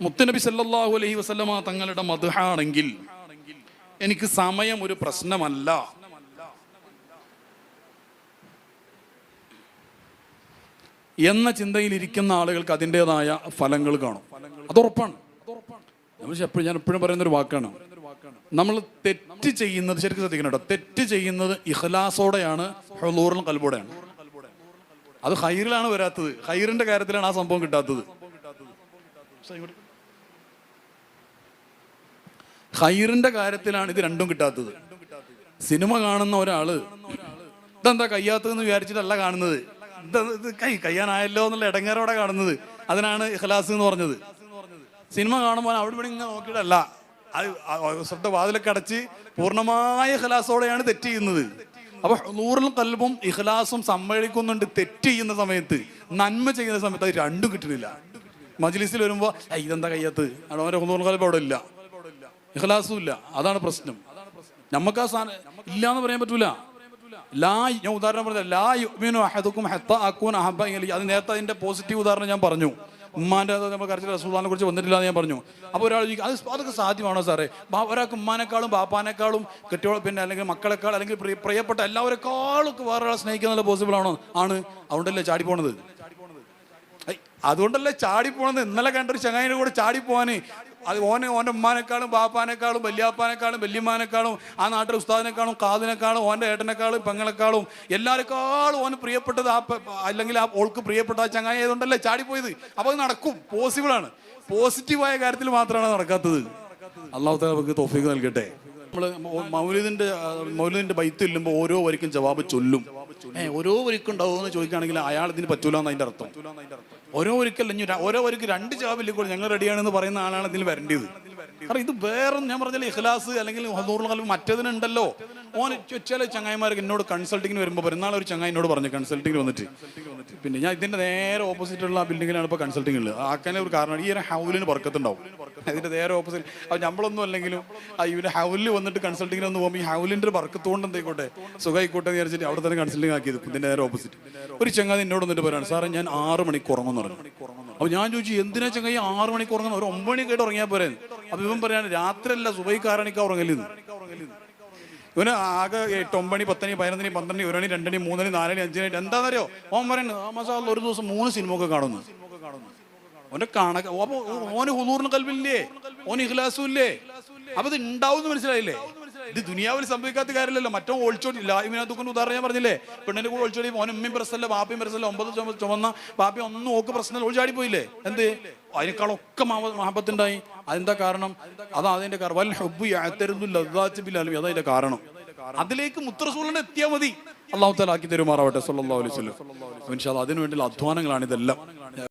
മുത്തനബി സല്ലാഹു അലഹി വസല്ലമ തങ്ങളുടെ മധുഹാണെങ്കിൽ എനിക്ക് സമയം ഒരു പ്രശ്നമല്ല. എന്ന ചിന്തയിൽ ഇരിക്കുന്ന ആളുകൾക്ക് അതിന്റെതായ ഫലങ്ങൾ കാണും. അത് ഉറപ്പാണ്. നമ്മൾ ഞാൻ എപ്പോഴും പറയുന്ന ഒരു വാക്കാണ്. നമ്മൾ തെറ്റ് ചെയ്യുന്നത് ശരിക്കും ശ്രദ്ധിക്കണം തെറ്റ് ചെയ്യുന്നത് ഇഹ്ലാസോടെയാണ് ഹുളൂറിലും കൽബോടെയാണ്. അത് ഹൈറിലാണ് വരാത്തത്. ഹൈറിന്റെ കാര്യത്തിലാണ് ആ സംഭവം കിട്ടാത്തത്. ഹൈറിന്റെ കാര്യത്തിലാണ് ഇത് രണ്ടും കിട്ടാത്തത്. സിനിമ കാണുന്ന ഒരാൾ ഇതെന്താ കയ്യാത്തതെന്ന് വിചാരിച്ചിട്ടല്ല കാണുന്നത്? കൈ കയ്യാനായല്ലോ എന്നുള്ള ഇടങ്ങേറോടെ കാണുന്നത്. അതിനാണ് ഇഖ്ലാസ് എന്ന് പറഞ്ഞത്. സിനിമ കാണുമ്പോൾ അവിടെ ഇവിടെ ഇങ്ങനെ നോക്കിയിട്ടല്ല. അത് ശ്രദ്ധ വാതിലൊക്കെ അടച്ച് പൂർണമായ ഇഖ്ലാസോടെയാണ് തെറ്റ് ചെയ്യുന്നത്. അപ്പൊ നൂറിലും കൽബും ഇഖ്ലാസും സമ്മേളിക്കുന്നുണ്ട് തെറ്റ് ചെയ്യുന്ന സമയത്ത് നന്മ ചെയ്യുന്ന സമയത്ത് അത് രണ്ടും കിട്ടുന്നില്ല. മജ്ലിസിൽ വരുമ്പോ ഇതെന്താ കയ്യത്ത് അവിടെ നൂറിൽ കൽബ് അവിടെ ഇല്ല. ഇഖ്ലാസും ഇല്ല അതാണ് പ്രശ്നം. നമുക്ക് ആ സാധനം ഇല്ല എന്ന് പറയാൻ പറ്റൂല. ലാ ഞാൻ ഉദാഹരണം പറഞ്ഞ ലാ യുമിനു അഹദുക്കും ഹത്ത അക്കൂൻ അഹബ. അത് നേരത്തെ അതിന്റെ പോസിറ്റീവ് ഉദാഹരണം ഞാൻ പറഞ്ഞു. ഉമ്മാന്റെ അത് നമ്മൾ കരച്ചിൽ റസൂദാനെ കുറിച്ച് വന്നിട്ടില്ല എന്ന് ഞാൻ പറഞ്ഞു. അപ്പോൾ ഒരാൾ അത് അതൊക്കെ സാധ്യമാണോ സാറേ? ഒരാൾക്ക് ഉമ്മാനേക്കാളും ബാപ്പാനേക്കാളും കെട്ടിയോളം പിന്നെ അല്ലെങ്കിൽ മക്കളെക്കാൾ അല്ലെങ്കിൽ പ്രിയ- പ്രിയപ്പെട്ട എല്ലാവരെക്കാളും വേറെ ഒരാളെ സ്നേഹിക്കുന്നത് പോസിബിൾ ആണോ? ആണ്. അതുകൊണ്ടല്ലേ ചാടി പോണത് അതുകൊണ്ടല്ലേ ചാടി പോണത്? ഇന്നലെ കണ്ടൊരു ചങ്ങായിന്റെ കൂടെ ചാടി പോവാന്. അത് ഓനെ ഓന്റെ ഉമ്മാനേക്കാളും ബാപ്പാനേക്കാളും വല്യാപ്പാനേക്കാളും വല്യമ്മാനേക്കാളും ആ നാട്ടിലെ ഉസ്താദിനേക്കാളും കാതിനേക്കാളും ഓന്റെ ഏട്ടനേക്കാളും പെങ്ങളെക്കാളും എല്ലാവരെക്കാളും ഓന് പ്രിയപ്പെട്ടത് ആ അല്ലെങ്കിൽ ആ ഓൾക്ക് പ്രിയപ്പെട്ട ആ ചങ്ങായി ആയതുകൊണ്ടല്ലേ ചാടിപ്പോയത് അപ്പോൾ അത് നടക്കും. പോസിബിൾ ആണ്. പോസിറ്റീവായ കാര്യത്തിൽ മാത്രമാണ് നടക്കാത്തത്. അള്ളാഹു താല നമുക്ക് തോഫീക്ക് നൽകട്ടെ. നമ്മൾ മൗലിദിന്റെ മൗലിദിന്റെ ബൈത്ത് ഇല്ലുമ്പോൾ ഓരോ വരിക്കും ജവാബ് ചൊല്ലും. ഓരോ വരിക്കും ഉണ്ടാവുമെന്ന് ചോദിക്കുകയാണെങ്കിൽ അയാൾ ഇതിന് പറ്റൂല അതിന്റെ അർത്ഥം. ഓരോ ഒരിക്കൽ ഓരോ ഒരുക്ക് രണ്ട് ജവാബില്ലേക്കോ ഞങ്ങൾ റെഡിയാണെന്ന് പറയുന്ന ആളാണ് ഇതിൽ വരേണ്ടത്. കാരണം ഇത് വേറെ ഞാൻ പറഞ്ഞാൽ ഇഖ്ലാസ് അല്ലെങ്കിൽ ഹദൂറുൽ കൽബ് മറ്റേതിനുണ്ടല്ലോ. ഓൻ ചില ചങ്ങായിമാർക്ക് എന്നോട് കൺസൾട്ടിങ്ങിന് വരുമ്പോൾ പെരുന്നാൾ ഒരു ചങ്ങായി എന്നോട് പറഞ്ഞു കൺസൾട്ടിങ്ങിന് വന്നിട്ട്. പിന്നെ ഞാൻ ഇതിന്റെ നേരെ ഓപ്പോസിറ്റ് ഉള്ള ബിൽഡിങ്ങിലാണ് ഇപ്പോൾ കൺസൾട്ടിങ് ഉള്ളത്. ആക്കാനേ ഒരു കാരണം. ഈ ഒരു ഹൗലിന് പറക്കത്തുണ്ടാവും. അതിന്റെ നേരെ ഓപ്പോസിറ്റ് അപ്പൊ നമ്മളൊന്നും അല്ലെങ്കിലും ആ ഇവർ ഹൗലിൽ വന്നിട്ട് കൺസൾട്ടിങ്ങിന് വന്ന് പോകുമ്പോൾ ഈ ഹൗലിന്റെ ഒരു വർക്കത്തുകൊണ്ട് എന്തേക്കോട്ടെ സുഖമായിക്കോട്ടെ എന്ന് വിചാരിച്ചിട്ട് അവിടെ തന്നെ കൺസൾട്ടിങ് ആക്കിയത്. ഇതിന്റെ നേരെ ഓപ്പോസിറ്റ് ഒരു ചങ്ങാതി എന്നോട് വന്നിട്ട് പറയാണ് സാറേ ഞാൻ ആറ് മണിക്ക് ഉറങ്ങുന്നു പറഞ്ഞു. അപ്പൊ ഞാൻ ചോദിച്ചു എന്തിനാ ചങ്ങായി ആറ് മണിക്ക് ഉറങ്ങുന്നു? ഒരു ഒമ്പത് മണിക്കായിട്ട് ഉറങ്ങിയാൽ പോരെ അപ്പൊ ഇവൻ പറയാണ് രാത്രിയല്ല സുബൈക്കാരണിക്ക ഉറങ്ങലിന്ന് ഇവന് ആകെ എട്ട് ഒമ്പണി പത്തണി പതിനൊന്നണി പന്ത്രണ്ട് ഒരു മണി രണ്ടണി മൂന്നണി നാലണി അഞ്ചണി എന്താണെന്നറിയോ ഓൻ പറയുന്നത് ആ മസാല ഒരു ദിവസം മൂന്ന് സിനിമ ഒക്കെ കാണുന്നു ഓന്റെ കണക്ക് ഓന് ഹുനൂറിന് കൽവില്ലേ ഓന് ഇഖ്ലാസും ഇല്ലേ? അപ്പൊ ഇത് ഉണ്ടാവും മനസ്സിലായില്ലേ? ഇത് ദുനിയാവിൽ സംഭവിക്കാത്ത കാര്യമല്ലല്ലോ. മറ്റോ ഒളിച്ചോടി ലാഹിമിനകത്തൊക്കെ ഉദാഹരണം ഞാൻ പറഞ്ഞില്ലേ? പെണ്ണിന്റെ കൂടെ ഒളിച്ചോടി മോൻ ഉമ്മയും പ്രശ്നമല്ല ബാപ്പയും പ്രശ്നമല്ല ഒമ്പത് ചുമ- ചുമന്ന ബാപ്പയും ഒന്നും ഓക്ക് പ്രശ്നമല്ല ഒളിച്ചാടി പോയില്ലേ? എന്ത്? അതിനേക്കാളൊക്കെ മഹബത്തുണ്ടായി അതെന്താ കാരണം? അതാ അതിന്റെ കാരണം. വൽ ഹുബ്ബു യഅ്തരിദു അതതിന്റെ കാരണം. അതിലേക്ക് മുത്തറസൂലിനെ എത്തിയാൽ മതി. അള്ളാഹു തലാക്കി തരുമാറാവട്ടെ സല്ലല്ലാഹു അലൈഹി വസല്ലം. ഇൻഷാ അല്ലാ അതിനു വേണ്ടിയുള്ള അധ്വാനങ്ങളാണ് ഇതെല്ലാം.